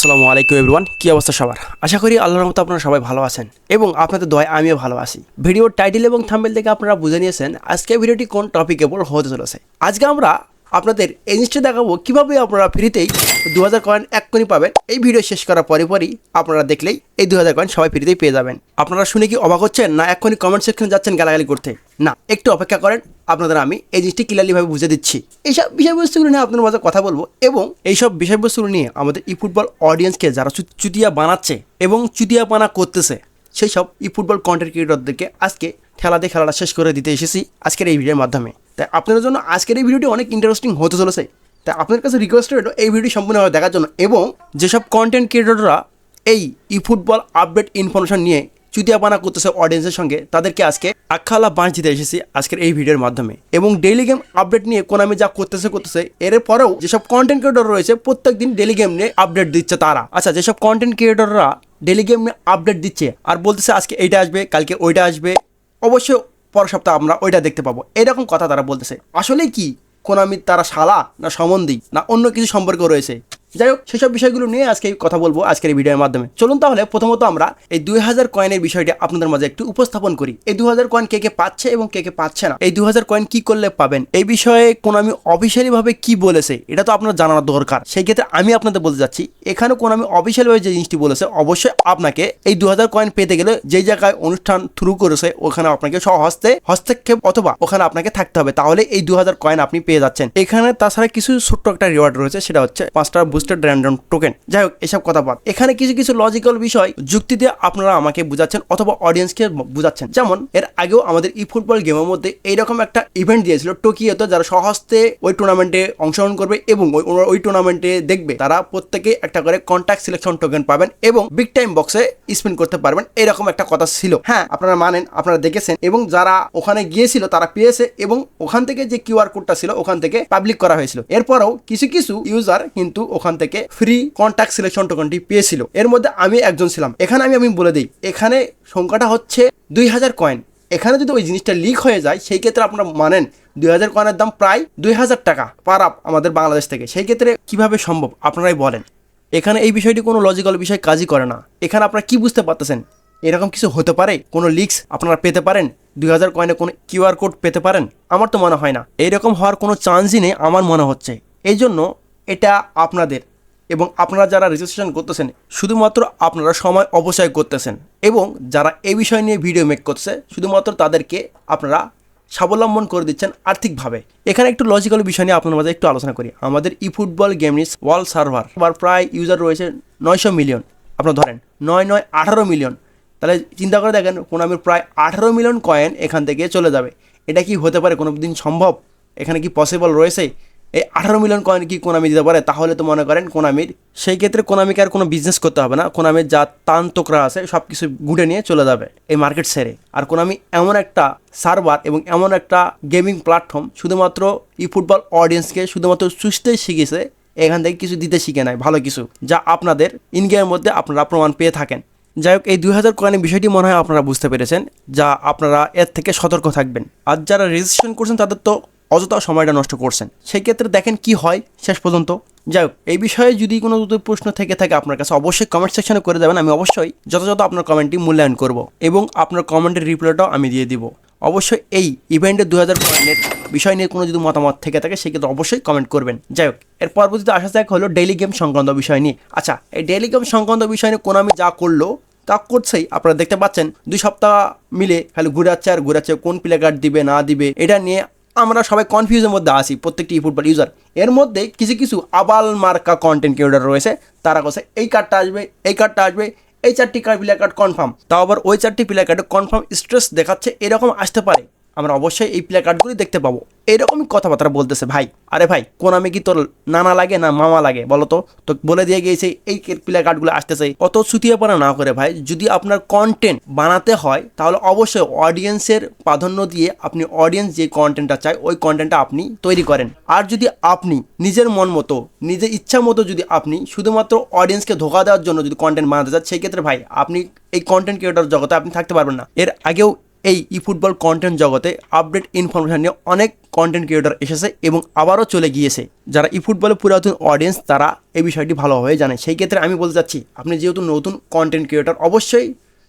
আসসালামু আলাইকুম এভরিওয়ান, কি অবস্থা সবার? আশা করি আল্লাহর মতো আপনারা সবাই ভালো আছেন এবং আপনাদের দয় আমিও ভালো আছি। ভিডিওর টাইটেল এবং থাম্বেল থেকে আপনারা বুঝে নিয়েছেন আজকে ভিডিওটি কোন টপিকের উপর হতে চলেছে। আজকে আমরা আপনাদের এই জিনিসটা দেখাবো কীভাবে আপনারা ফ্রিতেই দু হাজার কয়েন এক কোনি পাবেন। এই ভিডিও শেষ করার পরে পরই আপনারা দেখলেই এই দু হাজার কয়েন সবাই ফ্রিতেই পেয়ে যাবেন। আপনারা শুনে কি অবাক হচ্ছেন না এক্ষুনি কমেন্ট সেকশনে যাচ্ছেন গালাগালি করতে? না, একটু অপেক্ষা করেন, আপনাদের আমি এই জিনিসটি ক্লিয়ারলিভাবে বুঝে দিচ্ছি। এইসব বিষয়বস্তুগুলো নিয়ে আপনাদের মাঝে কথা বলব এবং এইসব বিষয়বস্তুগুলো নিয়ে আমাদের ই ফুটবল অডিয়েন্সকে যারা চুতিয়া বানাচ্ছে এবং চুতিয়া বানা করতেছে সেই সব ই ফুটবল কন্টেন্ট ক্রিয়েটরদেরকে আজকে খেলা দিয়ে খেলাটা শেষ করে দিতে এসেছি আজকের এই ভিডিওর মাধ্যমে। তাই আপনাদের জন্য আজকের এই ভিডিওটি অনেক ইন্টারেস্টিং হতে চলেছে। তাই আপনার কাছে রিকোয়েস্ট রইল এই ভিডিও সম্পূর্ণভাবে দেখার জন্য এবং যেসব কন্টেন্ট ক্রিয়েটররা এই ই ফুটবল আপডেট ইনফরমেশন নিয়ে চুতিয়াপানা করতেছে অডিয়েন্সের সঙ্গে, তাদেরকে আজকে আখালা বাঁচ দিতে এসেছি আজকের এই ভিডিওর মাধ্যমে। এবং ডেইলি গেম আপডেট নিয়ে কোনামি যা করতেছে করতেছে, এর পরেও যেসব কন্টেন্ট ক্রিয়েটর রয়েছে প্রত্যেক দিন ডেলি গেম নিয়ে আপডেট দিচ্ছে তারা। আচ্ছা যেসব কন্টেন্ট ক্রিয়েটররা ডেলি গেম নিয়ে আপডেট দিচ্ছে আর বলতেছে আজকে এইটা আসবে, কালকে ওইটা আসবে, অবশ্যই পরের সপ্তাহ আমরা ওইটা দেখতে পাবো। এরকম কথা তারা বলতেছে। আসলে কি? কোনামি তারা শালা না সম্বন্ধী? না অন্য কিছু সম্পর্ক রয়েছে? যাই হোক সেসব বিষয়গুলো নিয়ে আজকে কথা বলব আজকের এই ভিডিওর মাধ্যমে। চলুন তাহলে প্রথমত আমরা এই দুই হাজার কয়েনের বিষয়টি আপনাদের মাঝে একটু উপস্থাপন করি। এই দু হাজার কয়েন কে কে পাচ্ছে এবং কে কে পাচ্ছে না? এই দু হাজার কয়েন কি করলে পাবেন? এই বিষয়ে কোনামি অফিসিয়ালি ভাবে কি বলেছে, এটা তো আপনার জানার দরকার। সেই ক্ষেত্রে আমি আপনাদের বলতে যাচ্ছি এখানে কোনামি অফিসিয়ালি ভাবে যে জিনিসটি বলেছে, অবশ্যই আপনাকে এই দু হাজার কয়েন পেতে গেলে যেই জায়গায় অনুষ্ঠান থ্রু করেছে, ওখানে আপনাকে সহস্তে হস্তক্ষেপ অথবা ওখানে আপনাকে থাকতে হবে। তাহলে এই দু হাজার কয়েন আপনি পেয়ে যাচ্ছেন। এখানে তাছাড়া কিছু ছোট্ট একটা রিওয়ার্ড রয়েছে, সেটা হচ্ছে পাঁচটা বুস্টেড র্যান্ডম টোকেন যাই হোক, এসব কথা বাদ। এখানে কিছু কিছু লজিক্যাল বিষয়, যুক্তি দিয়ে আপনারা আমাকে বুঝাচ্ছেন অথবা অডিয়েন্সকে বুঝাচ্ছেন। যেমন, এর আগেও আমাদের ই ফুটবল গেমের মধ্যে এইরকম একটা ইভেন্ট দিয়েছিল টোকিওতে, যারা সহস্তে ওই টুর্নামেন্টে অংশগ্রহণ করবে এবং ওই টুর্নামেন্টে দেখবে, তারা প্রত্যেকে একটা করে কন্ট্যাক্ট সিলেকশন টোকেন পাবেন এবং বিগ টাইম বক্সে স্পেন্ড করতে পারবেন। এরকম একটা কথা ছিল। হ্যাঁ আপনারা মানেন, আপনারা দেখেছেন এবং যারা ওখানে গিয়েছিল, তারা পেয়েছে এবং ওখান থেকে যে কিউআর কোডটা ছিল, ওখান থেকে পাবলিক করা হয়েছিল। এরপরেও কিছু কিছু ইউজার কিন্তু ওখান থেকে ফ্রি কন্ট্যাক্ট সিলেকশন টোকেনটি পেয়েছিল। এর মধ্যে আমি একজন ছিলাম। এখানে আমি আমি বলে দিই, এখানে সংখ্যাটা হচ্ছে দুই হাজার কয়েন এখানে যদি ওই জিনিসটা লিক হয়ে যায়, সেই ক্ষেত্রে আপনারা মানেন দুই হাজার কয়েনের দাম প্রায় দুই হাজার টাকা পার আপ আমাদের বাংলাদেশ থেকে। সেই ক্ষেত্রে কীভাবে সম্ভব? আপনারাই বলেন। এখানে এই বিষয়টি কোনো লজিক্যাল বিষয় কাজই করে না। এখানে আপনারা কি বুঝতে পারতেছেন? এরকম কিছু হতে পারে? কোনো লিক্স আপনারা পেতে পারেন? দুই হাজার কয়েনে কোনো কিউআর কোড পেতে পারেন? আমার তো মনে হয় না। এইরকম হওয়ার কোনো চান্সই নেই, আমার মনে হচ্ছে। এই জন্য এটা আপনাদের এবং আপনারা যারা রেজিস্ট্রেশন করতেছেন, শুধুমাত্র আপনারা সময় অপচয় করতেছেন এবং যারা এই বিষয় নিয়ে ভিডিও মেক করছে, শুধুমাত্র তাদেরকে আপনারা স্বাবলম্বন করে দিচ্ছেন আর্থিকভাবে। এখানে একটু লজিক্যাল বিষয় নিয়ে আপনার মাঝে একটু আলোচনা করি। আমাদের ই ফুটবল গেমনিস ওয়ার্ল্ড সার্ভার আবার প্রায় ইউজার রয়েছে নয়শো মিলিয়ন আপনার ধরেন, নয় নয় আঠারো মিলিয়ন তাহলে চিন্তা করে দেখেন, কোনামির প্রায় আঠারো মিলিয়ন কয়েন এখান থেকে চলে যাবে। এটা কি হতে পারে? কোনো দিন সম্ভব? এখানে কি পসিবল রয়েছে? এই আঠারো মিলিয়ন কয়েন কি কোনামি দিতে পারে? তাহলে তো মনে করেন কোনামির সেই ক্ষেত্রে কোনামিকে আর কোনো বিজনেস করতে হবে না। কোনামির যা তান্তকরা আছে সব কিছু গুটে নিয়ে চলে যাবে এই মার্কেট সেরে আর কোনামি এমন একটা সার্ভার এবং এমন একটা গেমিং প্ল্যাটফর্ম শুধুমাত্র ই ফুটবল অডিয়েন্সকে শুধুমাত্র সুস্থই শিখেছে, এখান থেকে কিছু দিতে শিখে নেয় ভালো কিছু, যা আপনাদের ইনগেমের মধ্যে আপনারা প্রমাণ পেয়ে থাকেন। যাই হোক, এই দুই হাজার কয়েনের বিষয়টি মনে হয় আপনারা বুঝতে পেরেছেন, যা আপনারা এর থেকে সতর্ক থাকবেন। আর যারা রেজিস্ট্রেশন করছেন, তাদের তো অযথা সময়টা নষ্ট করছেন। সেই ক্ষেত্রে দেখেন কি হয় শেষ পর্যন্ত। যাই হোক, এই বিষয়ে যদি কোনো প্রশ্ন থেকে থাকে আপনার কাছে, অবশ্যই কমেন্ট সেকশনে করে দেবেন। আমি অবশ্যই যথাযথ আপনার কমেন্টটি মূল্যায়ন করব এবং আপনার কমেন্টের রিপ্লাইটাও আমি দিয়ে দিব। অবশ্যই এই ইভেন্টে দু হাজার বিষয় নিয়ে কোনো যদি মতামত থেকে থাকে, সেক্ষেত্রে অবশ্যই কমেন্ট করবেন। যাই হোক, এর পরবর্তীতে আসা যাক হলো ডেইলি গেম সংক্রান্ত বিষয় নিয়ে। আচ্ছা এই ডেইলি গেম সংক্রান্ত বিষয় নিয়ে কোন কোনামি যা করল, তা করছেই, আপনারা দেখতে পাচ্ছেন, দুই সপ্তাহ মিলে খালি ঘুরাচ্ছে আর ঘুরাচ্ছে, কোন প্লে কার্ড দিবে, না দিবে, এটা নিয়ে আমরা সবাই কনফিউজের মধ্যে আসি প্রত্যেকটি ফুটবল ইউজার এর মধ্যে কিছু কিছু আবাল মার্কা কন্টেন্ট ক্রিয়েটার রয়েছে, তারা কাছে এই কার্ডটা আসবে, এই কার্ডটা আসবে, এই চারটি কার্ড প্লে কার্ড কনফার্ম তাও আবার ওই চারটি প্লে কার্ডে কনফার্ম স্ট্রেস দেখাচ্ছে, এরকম আসতে পারে। আমরা অবশ্যই এই প্লে কার্ডগুলি দেখতে পাবো। এরকমই কথাবার্তা বলতেছে, ভাই, আরে ভাই, কোন আমি কি তোর নানা লাগে না মামা লাগে? বলো তো তো বলে দিয়ে গিয়েছে, এই প্লে কার্ডগুলো আসতেছে। অত সুতিয়ে পড়া না করে ভাই, যদি আপনার কন্টেন্ট বানাতে হয়, তাহলে অবশ্যই অডিয়েন্সের প্রাধান্য দিয়ে আপনি অডিয়েন্স যে কন্টেন্টটা চায়, ওই কন্টেন্টটা আপনি তৈরি করেন। আর যদি আপনি নিজের মন মতো, নিজের ইচ্ছা মতো যদি আপনি শুধুমাত্র অডিয়েন্সকে ধোকা দেওয়ার জন্য যদি কন্টেন্ট বানাতে চান সেই ক্ষেত্রে ভাই, আপনি এই কন্টেন্ট ক্রিয়েটর জগতে আপনি থাকতে পারবেন না। এর আগেও এই ই ফুটবল কন্টেন্ট জগতে আপডেট ইনফরমেশন নিয়ে অনেক কন্টেন্ট ক্রিয়েটর এসেছে এবং আবারও চলে গিয়েছে। যারা ই ফুটবলের পুরাতন অডিয়েন্স তারা এই বিষয়টি ভালোভাবে জানে। সেই ক্ষেত্রে আমি বলতে চাচ্ছি, আপনি যেহেতু নতুন কন্টেন্ট ক্রিয়েটর অবশ্যই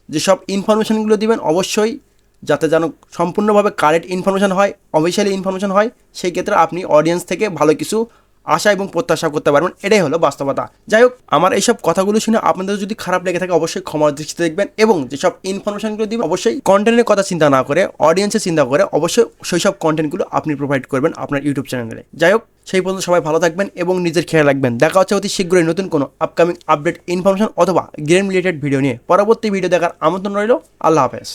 যেসব ইনফরমেশনগুলো দিবেন, অবশ্যই যাতে যেন সম্পূর্ণভাবে কারেক্ট ইনফরমেশন হয় অফিসিয়ালি ইনফরমেশন হয়, সেই ক্ষেত্রে আপনি অডিয়েন্স থেকে ভালো কিছু আশা এবং প্রত্যাশা করতে পারবেন, এটাই হলো বাস্তবতা। যাই হোক, আমার এইসব কথাগুলো শুনে আপনাদের যদি খারাপ লেগে থাকে, অবশ্যই ক্ষমার দৃষ্টিতে দেখবেন এবং যেসব ইনফরমেশনগুলো দিবেন, অবশ্যই কন্টেন্টের কথা চিন্তা না করে অডিয়েন্সের চিন্তা করে, অবশ্যই সেই সব কন্টেন্টগুলো আপনি প্রোভাইড করবেন আপনার ইউটিউব চ্যানেলে যাই হোক, সেই পর্যন্ত সবাই ভালো থাকবেন এবং নিজের খেয়াল রাখবেন। দেখা হচ্ছে অতি শীঘ্রই নতুন কোনো আপকামিং আপডেট ইনফরমেশন অথবা গেম রিলেটেড ভিডিও নিয়ে। পরবর্তী ভিডিও দেখার আমন্ত্রণ রইল। আল্লাহ হাফেজ।